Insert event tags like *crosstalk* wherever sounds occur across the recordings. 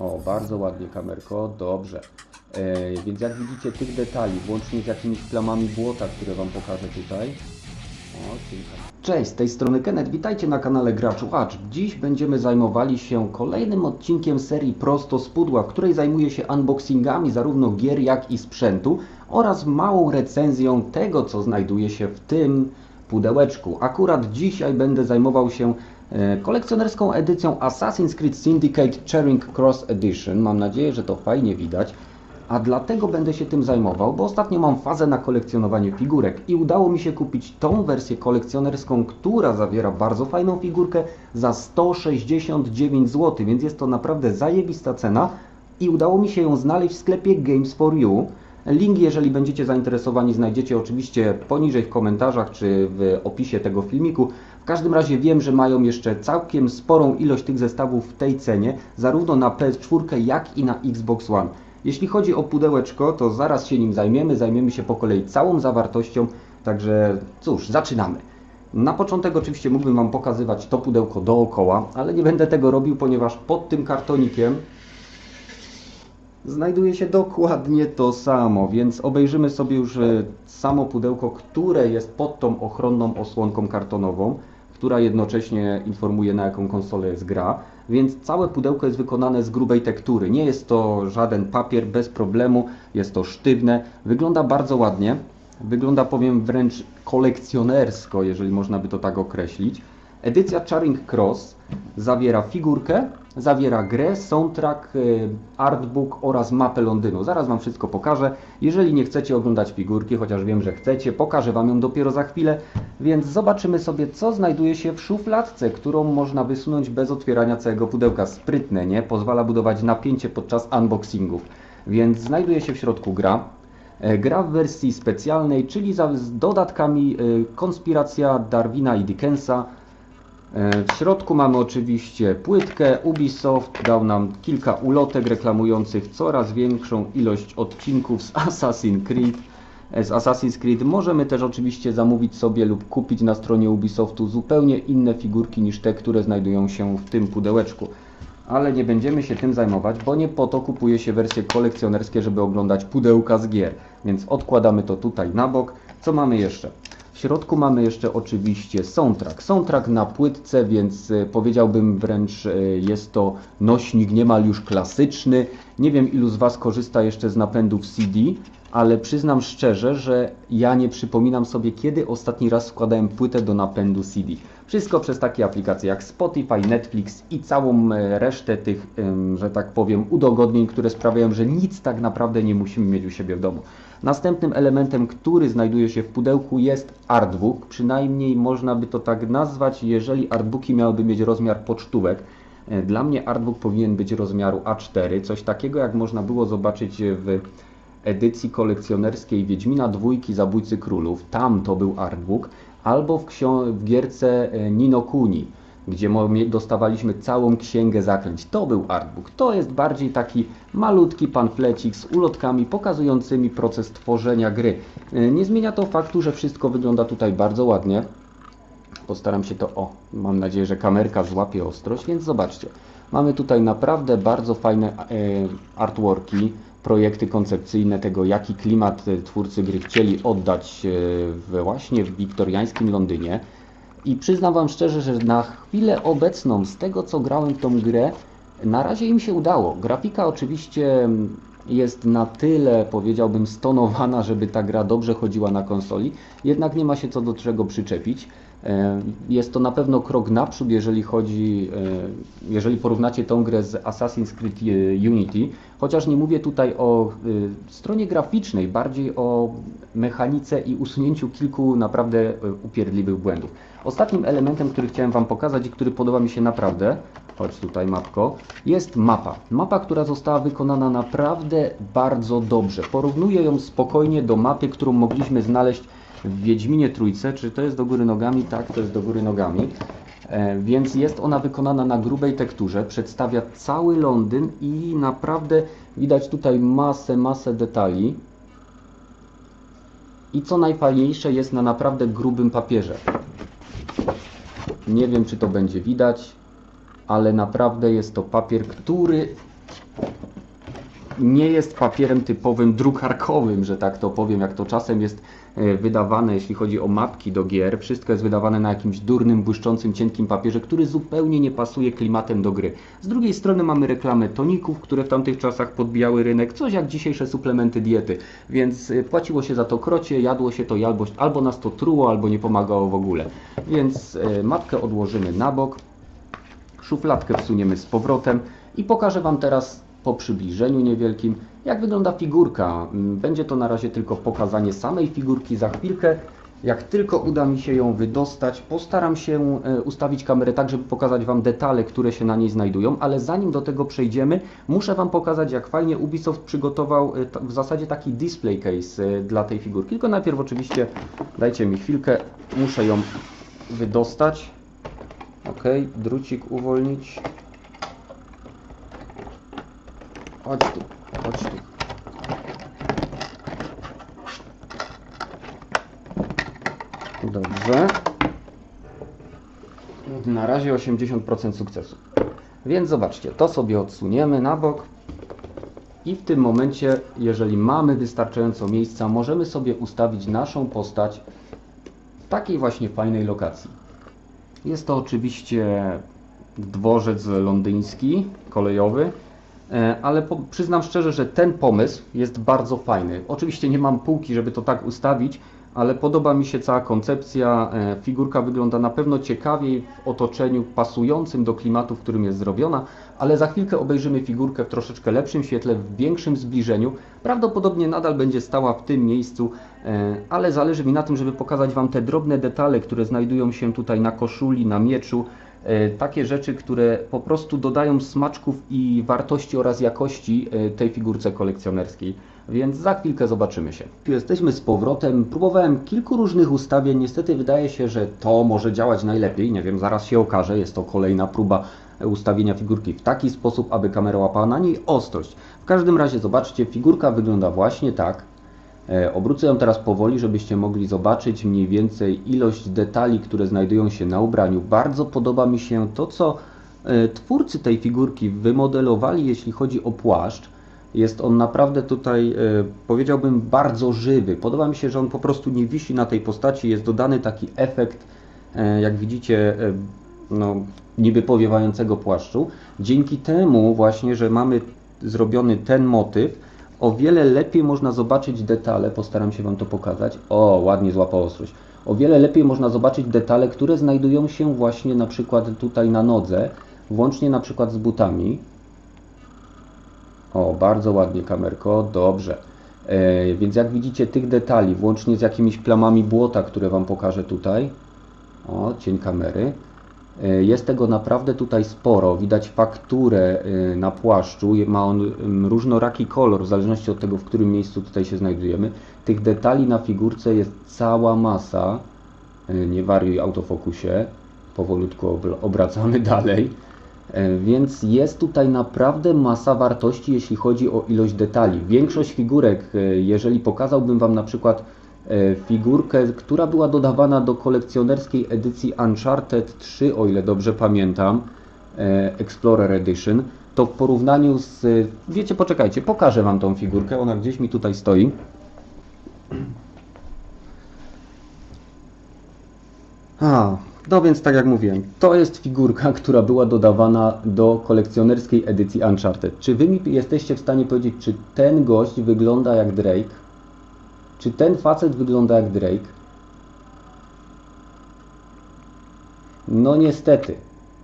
O, bardzo ładnie kamerko, dobrze. E, więc jak widzicie tych detali, włącznie z jakimiś plamami błota, które Wam pokażę tutaj. O, kilka. Cześć, z tej strony Kenneth, witajcie na kanale Gracz Łacz. Dziś będziemy zajmowali się kolejnym odcinkiem serii Prosto z Pudła, w której zajmuję się unboxingami zarówno gier, jak i sprzętu oraz małą recenzją tego, co znajduje się w tym pudełeczku. Akurat dzisiaj będę zajmował się kolekcjonerską edycją Assassin's Creed Syndicate Charing Cross Edition. Mam nadzieję, że to fajnie widać. A dlatego będę się tym zajmował, bo ostatnio mam fazę na kolekcjonowanie figurek i udało mi się kupić tą wersję kolekcjonerską, która zawiera bardzo fajną figurkę za 169 zł, więc jest to naprawdę zajebista cena i udało mi się ją znaleźć w sklepie Games for You. Link, jeżeli będziecie zainteresowani, znajdziecie oczywiście poniżej w komentarzach czy w opisie tego filmiku. W każdym razie wiem, że mają jeszcze całkiem sporą ilość tych zestawów w tej cenie, zarówno na PS4, jak i na Xbox One. Jeśli chodzi o pudełeczko, to zaraz się nim zajmiemy, zajmiemy się po kolei całą zawartością, także cóż, zaczynamy. Na początek oczywiście mógłbym Wam pokazywać to pudełko dookoła, ale nie będę tego robił, ponieważ pod tym kartonikiem znajduje się dokładnie to samo, więc obejrzymy sobie już e, samo pudełko, które jest pod tą ochronną osłonką kartonową, która jednocześnie informuje na jaką konsolę jest gra, więc całe pudełko jest wykonane z grubej tektury. Nie jest to żaden papier bez problemu, jest to sztywne, wygląda bardzo ładnie, wygląda powiem wręcz kolekcjonersko, jeżeli można by to tak określić. Edycja Charing Cross zawiera figurkę, zawiera grę, soundtrack, y, artbook oraz mapę Londynu. Zaraz Wam wszystko pokażę. Jeżeli nie chcecie oglądać figurki, chociaż wiem, że chcecie, pokażę Wam ją dopiero za chwilę, więc zobaczymy sobie, co znajduje się w szufladce, którą można wysunąć bez otwierania całego pudełka. Sprytne, nie? Pozwala budować napięcie podczas unboxingów. Więc znajduje się w środku gra. E, Gra w wersji specjalnej, czyli z dodatkami y, Konspiracja Darwina i Dickensa, E, W środku mamy oczywiście płytkę. Ubisoft dał nam kilka ulotek reklamujących coraz większą ilość odcinków z Assassin's Creed. E, Z Assassin's Creed możemy też oczywiście zamówić sobie lub kupić na stronie Ubisoftu zupełnie inne figurki niż te, które znajdują się w tym pudełeczku. Ale nie będziemy się tym zajmować, bo nie po to kupuje się wersje kolekcjonerskie, żeby oglądać pudełka z gier. Więc odkładamy to tutaj na bok. Co mamy jeszcze? W środku mamy jeszcze oczywiście soundtrack. Soundtrack na płytce, więc e, powiedziałbym wręcz e, jest to nośnik niemal już klasyczny. Nie wiem ilu z Was korzysta jeszcze z napędów CD, ale przyznam szczerze, że ja nie przypominam sobie kiedy ostatni raz składałem płytę do napędu CD. Wszystko przez takie aplikacje jak Spotify, Netflix i całą e, resztę tych, że tak powiem, udogodnień, które sprawiają, że nic tak naprawdę nie musimy mieć u siebie w domu. Następnym elementem, który znajduje się w pudełku jest artbook, przynajmniej można by to tak nazwać, jeżeli artbooki miałyby mieć rozmiar pocztówek. E, Dla mnie artbook powinien być rozmiaru A4, coś takiego jak można było zobaczyć w edycji kolekcjonerskiej Wiedźmina Dwójki Zabójcy Królów, tam to był artbook, albo w, w gierce e, Nino Kuni, gdzie dostawaliśmy całą księgę zaklęć. To był artbook. To jest bardziej taki malutki pamflecik z ulotkami pokazującymi proces tworzenia gry. E, Nie zmienia to faktu, że wszystko wygląda tutaj bardzo ładnie. Postaram się to, o, mam nadzieję, że kamerka złapie ostrość, więc zobaczcie. Mamy tutaj naprawdę bardzo fajne e, artworki, projekty koncepcyjne tego, jaki klimat e, twórcy gry chcieli oddać e, właśnie w wiktoriańskim Londynie. I przyznam Wam szczerze, że na chwilę obecną, z tego co grałem w tą grę, na razie im się udało. Grafika oczywiście mm, jest na tyle, powiedziałbym, stonowana, żeby ta gra dobrze chodziła na konsoli, jednak nie ma się co do czego przyczepić. E, Jest to na pewno krok naprzód, jeżeli chodzi, e, jeżeli porównacie tą grę z Assassin's Creed e, Unity, chociaż nie mówię tutaj o stronie graficznej, bardziej o mechanice i usunięciu kilku naprawdę upierdliwych błędów. Ostatnim elementem, który chciałem Wam pokazać i który podoba mi się naprawdę, chodź tutaj mapko, jest mapa. Mapa, która została wykonana naprawdę bardzo dobrze. Porównuję ją spokojnie do mapy, którą mogliśmy znaleźć w Wiedźminie Trójce. Czy to jest do góry nogami? Tak, to jest do góry nogami. E, Więc jest ona wykonana na grubej tekturze, przedstawia cały Londyn i naprawdę widać tutaj masę, masę detali. I co najfajniejsze jest na naprawdę grubym papierze. Nie wiem czy to będzie widać, ale naprawdę jest to papier, który nie jest papierem typowym drukarkowym, że tak to powiem, jak to czasem jest e, wydawane, jeśli chodzi o mapki do gier. Wszystko jest wydawane na jakimś durnym, błyszczącym, cienkim papierze, który zupełnie nie pasuje klimatem do gry. Z drugiej strony mamy reklamę toników, które w tamtych czasach podbijały rynek, coś jak dzisiejsze suplementy diety, więc e, płaciło się za to krocie, jadło się to albo, albo nas to truło, albo nie pomagało w ogóle. Więc e, mapkę odłożymy na bok, szufladkę wsuniemy z powrotem i pokażę Wam teraz po przybliżeniu niewielkim, jak wygląda figurka. Mm, Będzie to na razie tylko pokazanie samej figurki. Za chwilkę, jak tylko uda mi się ją wydostać, postaram się e, ustawić kamerę tak, żeby pokazać Wam detale, które się na niej znajdują, ale zanim do tego przejdziemy, muszę Wam pokazać, jak fajnie Ubisoft przygotował e, w zasadzie taki display case e, dla tej figurki. Tylko najpierw oczywiście, dajcie mi chwilkę, muszę ją wydostać. Ok, drucik uwolnić. Chodź tu, chodź tu. Dobrze. Na razie 80% sukcesu. Więc zobaczcie, to sobie odsuniemy na bok. I w tym momencie, jeżeli mamy wystarczająco miejsca, możemy sobie ustawić naszą postać w takiej właśnie fajnej lokacji. Jest to oczywiście dworzec londyński, kolejowy, ale po, przyznam szczerze, że ten pomysł jest bardzo fajny. Oczywiście nie mam półki, żeby to tak ustawić, ale podoba mi się cała koncepcja. e, Figurka wygląda na pewno ciekawiej w otoczeniu pasującym do klimatu, w którym jest zrobiona, ale za chwilkę obejrzymy figurkę w troszeczkę lepszym świetle, w większym zbliżeniu. Prawdopodobnie nadal będzie stała w tym miejscu, e, ale zależy mi na tym, żeby pokazać Wam te drobne detale, które znajdują się tutaj na koszuli, na mieczu. E, Takie rzeczy, które po prostu dodają smaczków i wartości oraz jakości e, tej figurce kolekcjonerskiej. Więc za chwilkę zobaczymy się. Jesteśmy z powrotem. Próbowałem kilku różnych ustawień. Niestety wydaje się, że to może działać najlepiej. Nie wiem, zaraz się okaże. Jest to kolejna próba e, ustawienia figurki w taki sposób, aby kamera łapała na niej ostrość. W każdym razie zobaczcie, figurka wygląda właśnie tak. E, Obrócę ją teraz powoli, żebyście mogli zobaczyć mniej więcej ilość detali, które znajdują się na ubraniu. Bardzo podoba mi się to, co e, twórcy tej figurki wymodelowali, jeśli chodzi o płaszcz. Jest on naprawdę tutaj, e, powiedziałbym, bardzo żywy. Podoba mi się, że on po prostu nie wisi na tej postaci. Jest dodany taki efekt, jak widzicie, no, niby powiewającego płaszczu. Dzięki temu właśnie, że mamy zrobiony ten motyw, o wiele lepiej można zobaczyć detale, postaram się Wam to pokazać. O, ładnie złapał ostrość. O wiele lepiej można zobaczyć detale, które znajdują się właśnie na przykład tutaj na nodze, włącznie na przykład z butami. O, bardzo ładnie kamerko, dobrze. E, więc jak widzicie tych detali, włącznie z jakimiś plamami błota, które Wam pokażę tutaj. O, cień kamery. E, Jest tego naprawdę tutaj sporo. Widać fakturę e, na płaszczu. Ma on różnoraki kolor, w zależności od tego, w którym miejscu tutaj się znajdujemy. Tych detali na figurce jest cała masa. E, Nie wariuj autofokusie. Powolutku obr- obracamy *laughs* dalej. Więc jest tutaj naprawdę masa wartości, jeśli chodzi o ilość detali. Większość figurek, jeżeli pokazałbym Wam na przykład figurkę, która była dodawana do kolekcjonerskiej edycji Uncharted 3, o ile dobrze pamiętam, e, Explorer Edition, to w porównaniu z... Wiecie, poczekajcie, pokażę Wam tą figurkę, ona gdzieś mi tutaj stoi. A, no więc tak jak mówiłem, to jest figurka, która była dodawana do kolekcjonerskiej edycji Uncharted. Czy wy mi jesteście w stanie powiedzieć, czy ten gość wygląda jak Drake? Czy ten facet wygląda jak Drake? No niestety.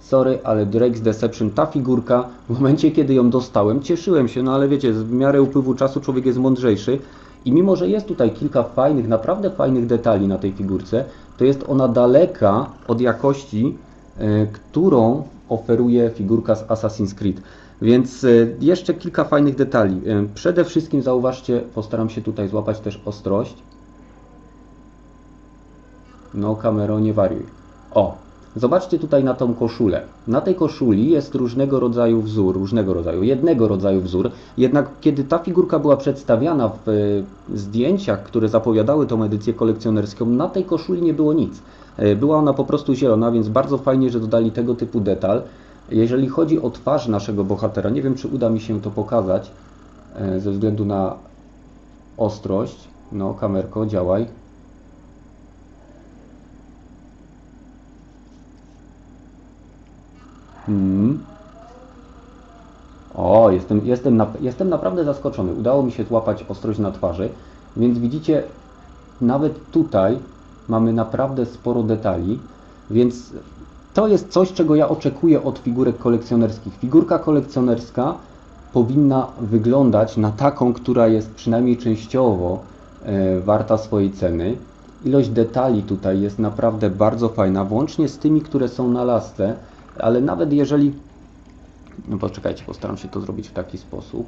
Sorry, ale Drake's Deception, ta figurka, w momencie kiedy ją dostałem, cieszyłem się, no ale wiecie, w miarę upływu czasu człowiek jest mądrzejszy i mimo, że jest tutaj kilka fajnych, naprawdę fajnych detali na tej figurce, to jest ona daleka od jakości, e, którą oferuje figurka z Assassin's Creed. Więc e, jeszcze kilka fajnych detali. E, Przede wszystkim zauważcie, postaram się tutaj złapać też ostrość. No, kamero, nie wariuj. O, zobaczcie tutaj na tą koszulę. Na tej koszuli jest różnego rodzaju wzór, różnego rodzaju, jednego rodzaju wzór. Jednak kiedy ta figurka była przedstawiana w e, zdjęciach, które zapowiadały tą edycję kolekcjonerską, na tej koszuli nie było nic. Była ona po prostu zielona, więc bardzo fajnie, że dodali tego typu detal. Jeżeli chodzi o twarz naszego bohatera, nie wiem czy uda mi się to pokazać. e, ze względu na ostrość. No, kamerko, działaj. Hmm. O, jestem, jestem, na, jestem naprawdę zaskoczony. Udało mi się złapać ostrość na twarzy, więc widzicie, nawet tutaj mamy naprawdę sporo detali, więc to jest coś, czego ja oczekuję od figurek kolekcjonerskich. Figurka kolekcjonerska powinna wyglądać na taką, która jest przynajmniej częściowo e, warta swojej ceny. Ilość detali tutaj jest naprawdę bardzo fajna, włącznie z tymi, które są na lasce, ale nawet jeżeli no poczekajcie, postaram się to zrobić w taki sposób.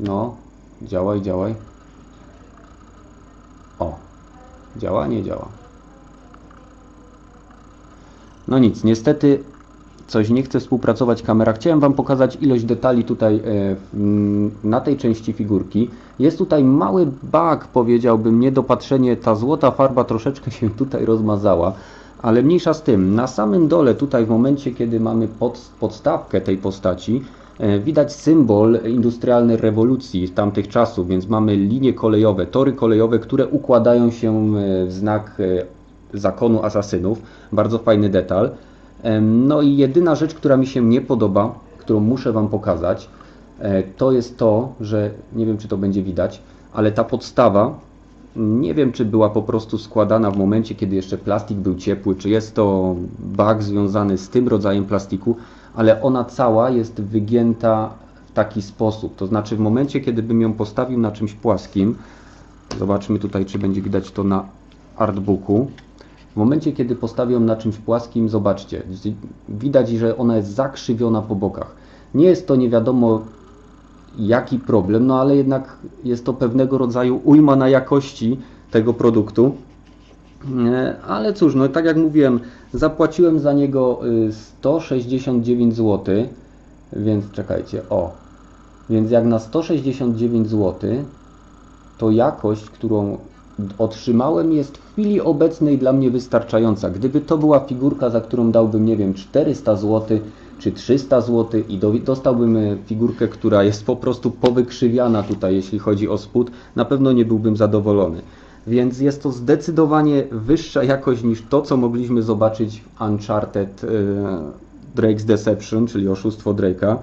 No, działaj, działaj. O, działa, nie działa. No nic, niestety coś nie chce współpracować kamera. Chciałem Wam pokazać ilość detali tutaj e, na tej części figurki. Jest tutaj mały bug, powiedziałbym, niedopatrzenie. Ta złota farba troszeczkę się *laughs* tutaj rozmazała. Ale mniejsza z tym, na samym dole tutaj w momencie, kiedy mamy pod, podstawkę tej postaci, e, widać symbol industrialnej rewolucji tamtych czasów, więc mamy linie kolejowe, tory kolejowe, które układają się e, w znak zakonu asasynów. Bardzo fajny detal. No i jedyna rzecz, która mi się nie podoba, którą muszę Wam pokazać, e, to jest to, że nie wiem, czy to będzie widać, ale ta podstawa nie wiem, czy była po prostu składana w momencie, kiedy jeszcze plastik był ciepły, czy jest to bug związany z tym rodzajem plastiku, ale ona cała jest wygięta w taki sposób. To znaczy, w momencie, kiedy bym ją postawił na czymś płaskim, zobaczmy tutaj, czy będzie widać to na artbooku. W momencie, kiedy postawię ją na czymś płaskim, zobaczcie, widać, że ona jest zakrzywiona po bokach. Nie jest to nie wiadomo jaki problem, no ale jednak jest to pewnego rodzaju ujma na jakości tego produktu. E, Ale cóż, no tak jak mówiłem, zapłaciłem za niego y, 169 zł, więc czekajcie, o. Więc jak na 169 zł, to jakość, którą otrzymałem jest w chwili obecnej dla mnie wystarczająca. Gdyby to była figurka, za którą dałbym, nie wiem, 400 zł czy 300 zł i do, dostałbym e, figurkę, która jest po prostu powykrzywiana tutaj, jeśli chodzi o spód, na pewno nie byłbym zadowolony. Więc jest to zdecydowanie wyższa jakość niż to, co mogliśmy zobaczyć w Uncharted e, Drake's Deception, czyli oszustwo Drake'a.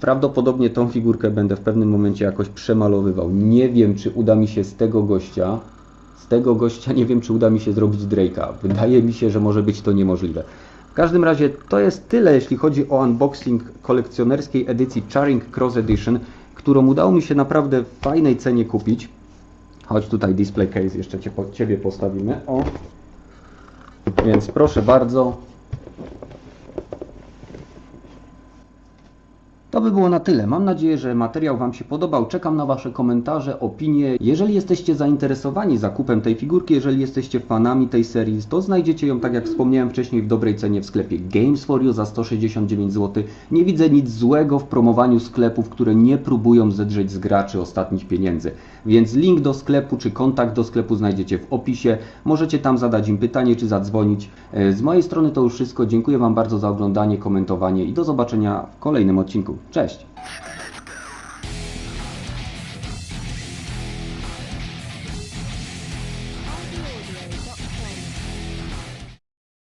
Prawdopodobnie tą figurkę będę w pewnym momencie jakoś przemalowywał. Nie wiem, czy uda mi się z tego gościa, z tego gościa nie wiem, czy uda mi się zrobić Drake'a. Wydaje mi się, że może być to niemożliwe. W każdym razie to jest tyle, jeśli chodzi o unboxing kolekcjonerskiej edycji Charing Cross Edition, którą udało mi się naprawdę w fajnej cenie kupić. Chodź tutaj display case, jeszcze cię, Ciebie postawimy. O. Więc proszę bardzo, To by było na tyle. Mam nadzieję, że materiał Wam się podobał. Czekam na Wasze komentarze, opinie. Jeżeli jesteście zainteresowani zakupem tej figurki, jeżeli jesteście fanami tej serii, to znajdziecie ją, tak jak wspomniałem wcześniej, w dobrej cenie w sklepie Games for You za 169 zł. Nie widzę nic złego w promowaniu sklepów, które nie próbują zedrzeć z graczy ostatnich pieniędzy. Więc link do sklepu czy kontakt do sklepu znajdziecie w opisie. Możecie tam zadać im pytanie czy zadzwonić. E, Z mojej strony to już wszystko. Dziękuję Wam bardzo za oglądanie, komentowanie i do zobaczenia w kolejnym odcinku. Cześć!